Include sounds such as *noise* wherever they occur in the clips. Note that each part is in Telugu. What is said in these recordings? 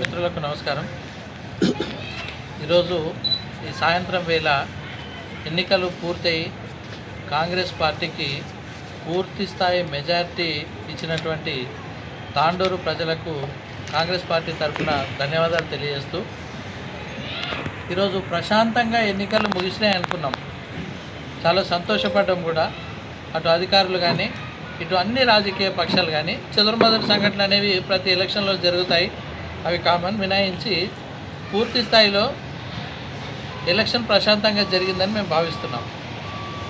మిత్రులకు నమస్కారం. ఈరోజు ఈ సాయంత్రం వేళ ఎన్నికలు పూర్తయి కాంగ్రెస్ పార్టీకి పూర్తి స్థాయి మెజారిటీ ఇచ్చినటువంటి తాండూరు ప్రజలకు కాంగ్రెస్ పార్టీ తరఫున ధన్యవాదాలు తెలియజేస్తూ ఈరోజు ప్రశాంతంగా ఎన్నికలు ముగిసినాయి అనుకున్నాం. చాలా సంతోషపడడం కూడా. అటు అధికారులు కానీ ఇటు అన్ని రాజకీయ పక్షాలు కానీ చెదురుమదురు సంఘటనలు అనేవి ప్రతి ఎలక్షన్లో జరుగుతాయి. అవి కామన్ మినాయించి పూర్తి స్థాయిలో ఎలక్షన్ ప్రశాంతంగా జరిగిందని మేము భావిస్తున్నాం.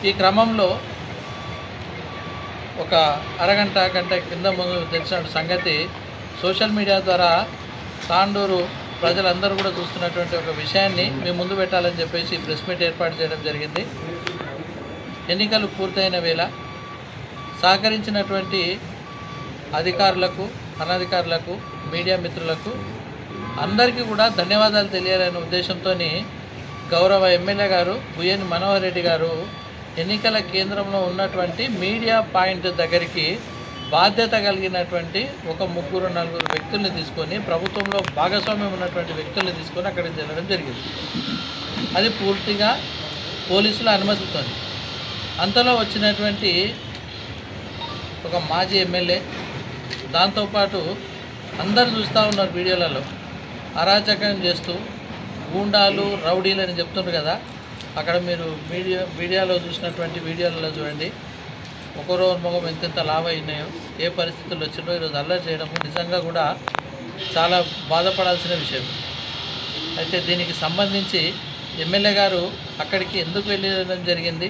ఈ క్రమంలో ఒక అరగంట గంట కింద ముందు తెలిసిన సంగతి సోషల్ మీడియా ద్వారా తాండూరు ప్రజలందరూ కూడా చూస్తున్నటువంటి ఒక విషయాన్ని మేము ముందు పెట్టాలని చెప్పేసి ప్రెస్ మీట్ ఏర్పాటు చేయడం జరిగింది. ఎన్నికలు పూర్తయిన వేళ సహకరించినటువంటి అధికారులకు అనధికారులకు మీడియా మిత్రులకు అందరికీ కూడా ధన్యవాదాలు తెలియాలనే ఉద్దేశంతో గౌరవ ఎమ్మెల్యే గారు బుయ్యని మనోహర్ రెడ్డి గారు ఎన్నికల కేంద్రంలో ఉన్నటువంటి మీడియా పాయింట్ దగ్గరికి బాధ్యత కలిగినటువంటి ఒక ముగ్గురు నలుగురు వ్యక్తుల్ని తీసుకొని ప్రభుత్వంలో భాగస్వామ్యం ఉన్నటువంటి వ్యక్తుల్ని తీసుకొని అక్కడికి వెళ్ళడం జరిగింది. అది పూర్తిగా పోలీసుల అనుమతితో అంతలో వచ్చినటువంటి ఒక మాజీ ఎమ్మెల్యే దాంతోపాటు అందరు చూస్తూ ఉన్నారు వీడియోలలో. అరాచకం చేస్తూ గూండాలు రౌడీలు అని చెప్తున్నారు కదా. అక్కడ మీరు మీడియా మీడియాలో చూసినటువంటి వీడియోలలో చూడండి. ఒకరో ముఖం ఎంతెంత లాభ అయినాయో ఏ పరిస్థితుల్లో వచ్చినో ఈరోజు అల్లరి చేయడము నిజంగా కూడా చాలా బాధపడాల్సిన విషయం. అయితే దీనికి సంబంధించి ఎమ్మెల్యే గారు అక్కడికి ఎందుకు వెళ్ళడం జరిగింది?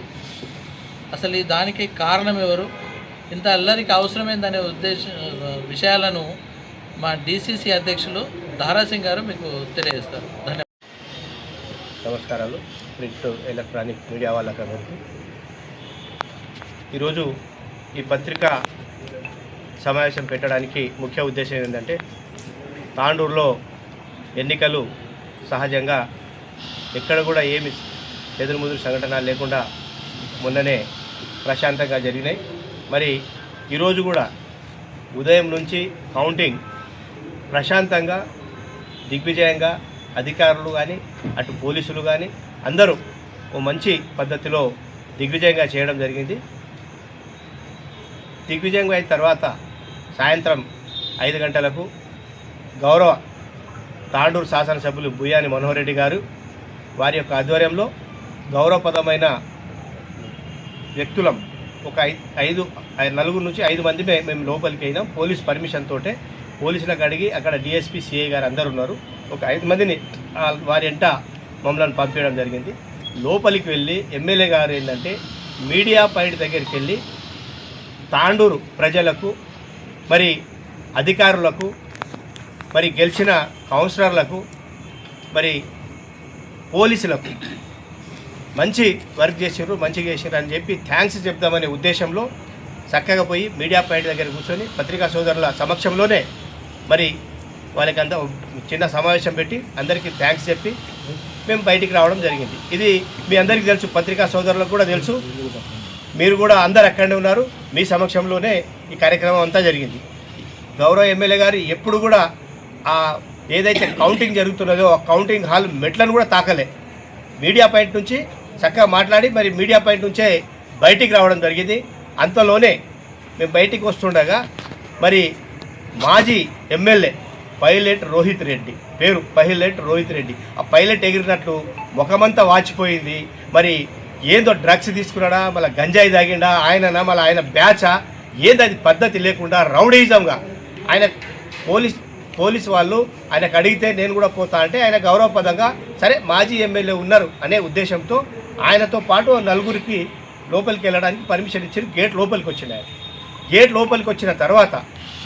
అసలు ఈ దానికి కారణం ఎవరు? ఇంత అల్లరికి అవసరమైందనే ఉద్దేశ విషయాలను మా డీసీసీ అధ్యక్షులు దారాసింగ్ గారు మీకు తెలియజేస్తారు. ధన్యవాదాలు. నమస్కారాలు. ప్రింట్ ఎలక్ట్రానిక్ మీడియా వాళ్ళకందరికీ. ఈరోజు ఈ పత్రిక సమావేశం పెట్టడానికి ముఖ్య ఉద్దేశం ఏంటంటే తాండూరులో ఎన్నికలు సహజంగా ఎక్కడ కూడా ఏమి ఎదురుముదురు సంఘటన లేకుండా మొన్ననే ప్రశాంతంగా జరిగినాయి. మరి ఈరోజు కూడా ఉదయం నుంచి కౌంటింగ్ ప్రశాంతంగా దిగ్విజయంగా అధికారులు కానీ అటు పోలీసులు కానీ అందరూ ఓ మంచి పద్ధతిలో దిగ్విజయంగా చేయడం జరిగింది. దిగ్విజయంగా అయిన తర్వాత సాయంత్రం ఐదు గంటలకు గౌరవ తాండూరు శాసనసభ్యులు బుయ్యాని మనోహర్ రెడ్డి గారు వారి యొక్క ఆధ్వర్యంలో గౌరవపదమైన వ్యక్తులం ఒక ఐదు నలుగురు నుంచి ఐదు మంది మేము లోపలికి అయినాం. పోలీస్ పర్మిషన్ తోటే పోలీసులకు అడిగి అక్కడ డిఎస్పీ సిఐ గారు అందరు ఉన్నారు. ఒక ఐదు మందిని వారి ఎంట మమ్మల్ని పంపించడం జరిగింది. లోపలికి వెళ్ళి ఎమ్మెల్యే గారు ఏంటంటే మీడియా పాయింట్ దగ్గరికి వెళ్ళి తాండూరు ప్రజలకు మరి అధికారులకు మరి గెలిచిన కౌన్సిలర్లకు మరి పోలీసులకు మంచి వర్క్ చేసారు మంచిగా చేసారు అని చెప్పి థ్యాంక్స్ చెప్దామనే ఉద్దేశంలో చక్కగా పోయి మీడియా పాయింట్ దగ్గర కూర్చొని పత్రికా సోదరుల సమక్షంలోనే మరి వాళ్ళకంతా చిన్న సమావేశం పెట్టి అందరికీ థ్యాంక్స్ చెప్పి మేము బయటికి రావడం జరిగింది. ఇది మీ అందరికీ తెలుసు పత్రికా సోదరులకు కూడా తెలుసు. మీరు కూడా అందరు అక్కడనే ఉన్నారు. మీ సమక్షంలోనే ఈ కార్యక్రమం అంతా జరిగింది. గౌరవ ఎమ్మెల్యే గారు ఎప్పుడు కూడా ఆ ఏదైతే కౌంటింగ్ జరుగుతున్నదో ఆ కౌంటింగ్ హాల్ మెట్లను కూడా తాకలే. మీడియా పాయింట్ నుంచి చక్కగా మాట్లాడి మరి మీడియా పాయింట్ నుంచే బయటికి రావడం జరిగింది. అంతలోనే మేము బయటికి వస్తుండగా మరి మాజీ ఎమ్మెల్యే పైలట్ రోహిత్ రెడ్డి. పేరు పైలట్ రోహిత్ రెడ్డి. ఆ పైలట్ ఎగిరినట్లు ముఖమంతా వాచిపోయింది. మరి ఏందో డ్రగ్స్ తీసుకున్నాడా? మళ్ళీ గంజాయి తాగిండా? ఆయననా? మళ్ళీ ఆయన బ్యాచా? ఏంది అది పద్ధతి లేకుండా రౌడీజంగా? ఆయన పోలీస్ పోలీస్ వాళ్ళు ఆయనకు అడిగితే నేను కూడా పోతా అంటే ఆయన గౌరవపదంగా సరే మాజీ ఎమ్మెల్యే ఉన్నారు అనే ఉద్దేశంతో ఆయనతో పాటు నలుగురికి లోపలికి వెళ్ళడానికి పర్మిషన్ ఇచ్చి గేట్ లోపలికి వచ్చినాయి గేట్ లోపలికి వచ్చిన తర్వాత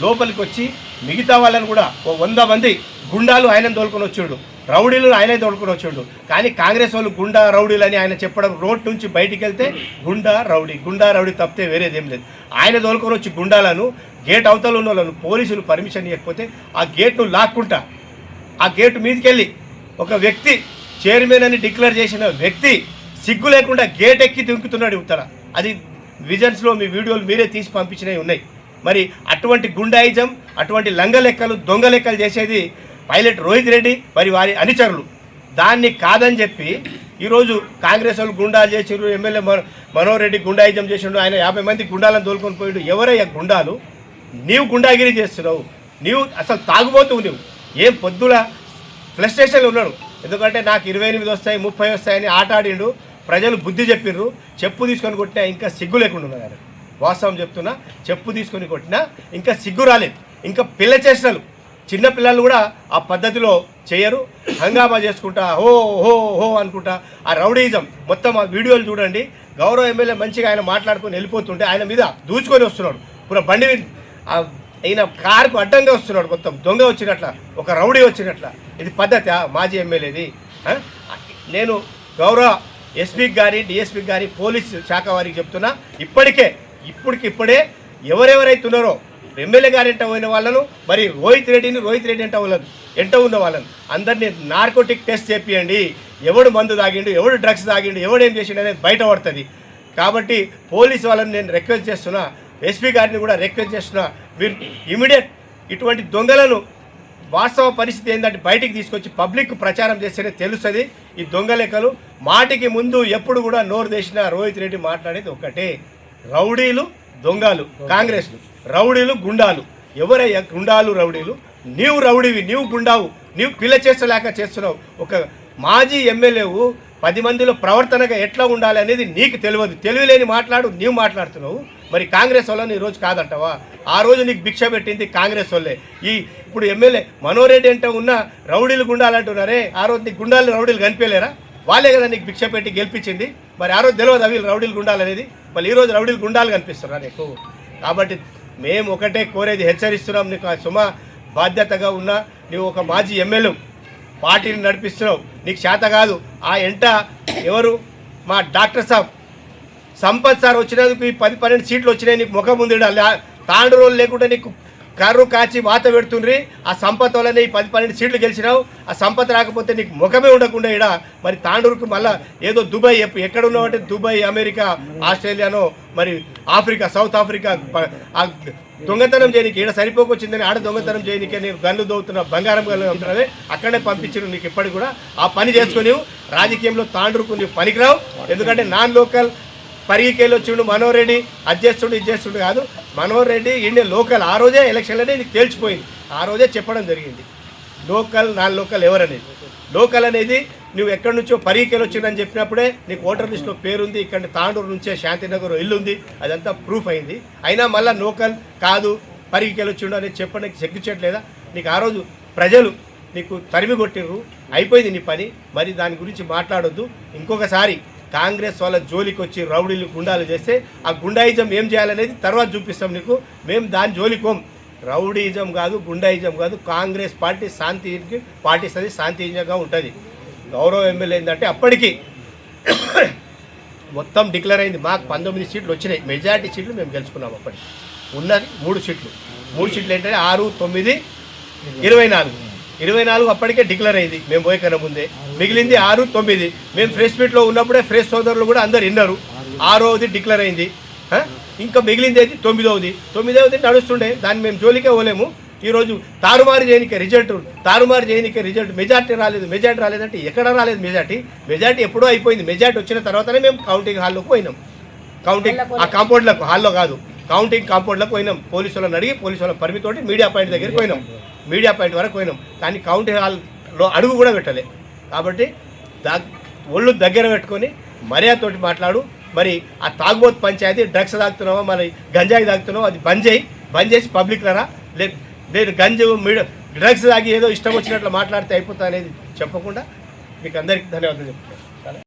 లోపలికి వచ్చి మిగతా వాళ్ళని కూడా ఓ వంద మంది గుండాలు ఆయన తోలుకొని వచ్చిండు. రౌడీలు ఆయనే తోడుకొని వచ్చిండు. కానీ కాంగ్రెస్ వాళ్ళు గుండా రౌడీలు అని ఆయన చెప్పడం రోడ్ నుంచి బయటికి వెళ్తే గుండా రౌడీ గుండా రౌడీ తప్పితే వేరేదేం లేదు. ఆయన తోలుకొని వచ్చి గుండాలను గేట్ అవతల ఉన్న వాళ్ళను పోలీసులు పర్మిషన్ ఇవ్వకపోతే ఆ గేట్ను లాక్కుంటా. ఆ గేటు మీదకెళ్ళి ఒక వ్యక్తి చైర్మన్ అని డిక్లేర్ చేసిన వ్యక్తి సిగ్గు లేకుండా గేట్ ఎక్కి దింకుతున్నాడు ఇవతల అది విజన్స్లో మీ వీడియోలు మీరే తీసి పంపించినవి ఉన్నాయి. మరి అటువంటి గుండాయిజం అటువంటి లంగ లెక్కలు దొంగ లెక్కలు చేసేది పైలట్ రోహిత్ రెడ్డి మరి వారి అనుచరులు. దాన్ని కాదని చెప్పి ఈరోజు కాంగ్రెస్ వాళ్ళు గుండాలు చేసిండ్రు ఎమ్మెల్యే మనోహర్ రెడ్డి గుండాయిజం చేసిండు ఆయన యాభై మంది గుండాలను తోలుకొని పోయిండు. ఎవరయ్యా గుండాలు? నీవు గుండాగిరి చేస్తున్నావు. నీవు అసలు తాగుబోతువు నువ్వు ఏం పొద్దుల ఫ్లస్ట్రేషన్లో ఉన్నాడు? ఎందుకంటే నాకు ఇరవై ఎనిమిది వస్తాయి ముప్పై వస్తాయని ఆట ఆడిండు. ప్రజలు బుద్ధి చెప్పిర్రు చెప్పు తీసుకొని కొట్టినా ఇంకా సిగ్గు లేకుండా ఉన్నారు ఆయన వాస్తవం చెప్తున్నా చెప్పు తీసుకొని కొట్టినా ఇంకా సిగ్గు రాలేదు. ఇంకా పిల్ల చేష్టలు చిన్న పిల్లలు కూడా ఆ పద్ధతిలో చేయరు. హంగామా చేసుకుంటా హో హో హో అనుకుంటా ఆ రౌడీజం మొత్తం ఆ వీడియోలు చూడండి. గౌరవ ఎమ్మెల్యే మంచిగా ఆయన మాట్లాడుకొని వెళ్ళిపోతుంటే ఆయన మీద దూచుకొని వస్తున్నాడు. పుర బండి మీద ఈయన కారుకు అడ్డంగా వస్తున్నాడు మొత్తం. దొంగ వచ్చినట్ల ఒక రౌడీ వచ్చినట్ల. ఇది పద్ధతి మాజీ ఎమ్మెల్యేది. నేను గౌరవ ఎస్పీకి కానీ డిఎస్పీకి కానీ పోలీస్ శాఖ వారికి చెప్తున్నా ఇప్పటికే ఇప్పటికి ఇప్పుడే ఎవరెవరైతే ఉన్నారో ఎమ్మెల్యే గారు ఎంట పోయిన వాళ్ళను మరి రోహిత్ రెడ్డిని రోహిత్ రెడ్డి ఎంట వాళ్ళను ఎంట ఉన్న వాళ్ళను. అందరినీ నార్కోటిక్ టెస్ట్ చేపియండి ఎవడు మందు తాగిండు ఎవడు డ్రగ్స్ తాగిండు ఎవడు ఏం చేసిండు అనేది బయట పడుతుంది. కాబట్టి పోలీస్ వాళ్ళని నేను రిక్వెస్ట్ చేస్తున్నా ఎస్పీ గారిని కూడా రిక్వెస్ట్ చేస్తున్నా మీరు ఇమీడియట్ ఇటువంటి దొంగలను వాస్తవ పరిస్థితి ఏంటంటే బయటికి తీసుకొచ్చి పబ్లిక్ ప్రచారం చేస్తేనే తెలుస్తుంది. ఈ దొంగ లెక్కలు మాటికి ముందు ఎప్పుడు కూడా నోరు తెసిన రోహిత్ రెడ్డి మాట్లాడేది ఒక్కటే. రౌడీలు దొంగలు కాంగ్రెస్లు. రౌడీలు గుండాలు. ఎవరయ్యా గుండాలు రౌడీలు? నీవు రౌడీవి నీవు గుండావు. నీవు పిల్ల చేస్తలేక చేస్తున్నావు. ఒక మాజీ ఎమ్మెల్యేవు పది మందిలో ప్రవర్తనగా ఎట్లా ఉండాలి అనేది నీకు తెలియదు. తెలివిలేని మాట్లాడు నీవు మాట్లాడుతున్నావు. మరి కాంగ్రెస్ వాళ్ళని ఈరోజు కాదంటావా? ఆ రోజు నీకు భిక్ష పెట్టింది కాంగ్రెస్ వాళ్ళే. ఈ ఇప్పుడు ఎమ్మెల్యే మనోరెడ్డి అంటే ఉన్న రౌడీలు గుండాలు అంటున్నారే ఆ రోజు నీకు గుండాలు రౌడీలు కనిపించలేరా? వాళ్ళే కదా నీకు భిక్ష పెట్టి గెలిపించింది. మరి ఆ రోజు తెలియదు అవి రౌడీలు గుండాలు అనేది? మళ్ళీ ఈరోజు రౌడీలు గుండాలు కనిపిస్తున్నారు నీకు? కాబట్టి మేము ఒకటే కోరేది హెచ్చరిస్తున్నాం. నీకు ఆ సుమ బాధ్యతగా ఉన్న నీవు ఒక మాజీ ఎమ్మెల్యే పార్టీని నడిపిస్తున్నావు. నీకు చేత కాదు. ఆ ఎంట ఎవరు? మా డాక్టర్ సాబ్. సంపత్ సార్ వచ్చినందుకు ఈ పది పన్నెండు సీట్లు వచ్చినాయి. నీకు ముఖం ఉంది తాండు రోజులు లేకుండా నీకు కర్రు కాచి వాత పెడుతుండ్రి. ఆ సంపత్ వల్లనే ఈ పది పన్నెండు సీట్లు గెలిచినావు. ఆ సంపత్ రాకపోతే నీకు ముఖమే ఉండకుండా ఇడ మరి తాండూరుకు మళ్ళా ఏదో దుబాయ్ ఎప్పు- ఎక్కడ ఉన్నావంటే దుబాయ్ అమెరికా ఆస్ట్రేలియానో మరి ఆఫ్రికా సౌత్ ఆఫ్రికా దొంగతనం చేయనీకి ఈడ సరిపోకొచ్చిందని ఆడ దొంగతనం చేయనీకే నేను గన్ను దోవుతున్నా బంగారం గల్లు ఉంటున్నదే అక్కడే పంపించిన నీకు ఇప్పటికి కూడా. ఆ పని చేసుకుని రాజకీయంలో తాండ్రుకు నీవు పనికిరావు. ఎందుకంటే నాన్ లోకల్ పరిగికేళ్ళు వచ్చిండు మనోరెడ్డి. అది చేస్తుండు ఇది చేస్తుండు కాదు. మనోహర్ రెడ్డి ఇండియా లోకల్ ఆ రోజే ఎలక్షన్లోనే నీకు తేల్చిపోయింది. ఆ రోజే చెప్పడం జరిగింది. లోకల్ నాన్ లోకల్ ఎవరనేది? లోకల్ అనేది నువ్వు ఎక్కడి నుంచో పరిగికేలు వచ్చిందని చెప్పినప్పుడే నీకు ఓటర్ లిస్ట్లో పేరుంది ఇక్కడ తాండూరు నుంచే శాంతినగర్ ఇల్లు ఉంది అదంతా ప్రూఫ్ అయింది. అయినా మళ్ళీ లోకల్ కాదు పరిగికేలు వచ్చిండు అనేది చెప్పడానికి చెగ్గుచేయట్లేదా నీకు ఆ రోజు ప్రజలు నీకు తరిమి కొట్టిర్రు అయిపోయింది నీ పని మరి దాని గురించి మాట్లాడొద్దు. ఇంకొకసారి కాంగ్రెస్ వాళ్ళ జోలికి వచ్చి రౌడీలు గుండాలు చేస్తే ఆ గుండాయిజం ఏం చేయాలనేది తర్వాత చూపిస్తాం నీకు. మేము దాని జోలికోం. రౌడీజం కాదు గుండాయిజం కాదు కాంగ్రెస్ పార్టీ శాంతికి పాటిస్తుంది శాంతియుతంగా ఉంటుంది. గౌరవ ఎమ్మెల్యే ఏంటంటే అప్పటికి *coughs* మొత్తం డిక్లేర్ అయింది. మాకు పంతొమ్మిది సీట్లు వచ్చినాయి. మెజారిటీ సీట్లు మేము గెలుచుకున్నాం అప్పటికి. ఉన్నది మూడు సీట్లు. మూడు సీట్లు ఏంటంటే ఆరు తొమ్మిది ఇరవై నాలుగు. ఇరవై నాలుగు అప్పటికే డిక్లేర్ అయింది. మేము పోయి కన్నా ముందే. మిగిలింది ఆరు తొమ్మిది. మేము ఫ్రెష్ మీట్లో ఉన్నప్పుడే ఫ్రెష్ సోదరులు కూడా అందరు విన్నారు. ఆరోది డిక్లేర్ అయింది? ఇంకా మిగిలింది అయితే తొమ్మిదవది. తొమ్మిదవది నడుస్తుండే. దాన్ని మేము జోలికే పోలేము. ఈరోజు తారుమారు చేయనికే రిజల్ట్ తారుమారు చేయనికే రిజల్ట్. మెజార్టీ రాలేదు. మెజార్టీ రాలేదంటే ఎక్కడ రాలేదు మెజార్టీ? మెజార్టీ ఎప్పుడో అయిపోయింది. మెజార్టీ వచ్చిన తర్వాతనే మేము కౌంటింగ్ హాల్లోకి పోయినాం. కౌంటింగ్ ఆ కాంపౌండ్లకు హాల్లో కాదు. కౌంటింగ్ కాంపౌండ్లకు పోయినాం. పోలీసు వాళ్ళని అడిగి పోలీసు వాళ్ళ పరిమితోటి మీడియా పాయింట్ దగ్గరికి పోయినాం. మీడియా పాయింట్ వరకు పోయినాం. కానీ కౌంటింగ్ హాల్లో అడుగు కూడా పెట్టలే. కాబట్టి దా ఒళ్ళు దగ్గర పెట్టుకొని మర్యాదతోటి మాట్లాడు. మరి ఆ తాగుబోతు పంచాయతీ డ్రగ్స్ తాగుతున్నావా మరి గంజాయి తాగుతున్నావా అది బంద్ చేయి. బంద్ చేసి పబ్లిక్ రా లేదు నేను గంజు మీడ డ్రగ్స్ తాగి ఏదో ఇష్టం వచ్చినట్లు మాట్లాడితే అయిపోతా అనేది చెప్పకుండా మీకు అందరికీ ధన్యవాదాలు చెప్తున్నాను.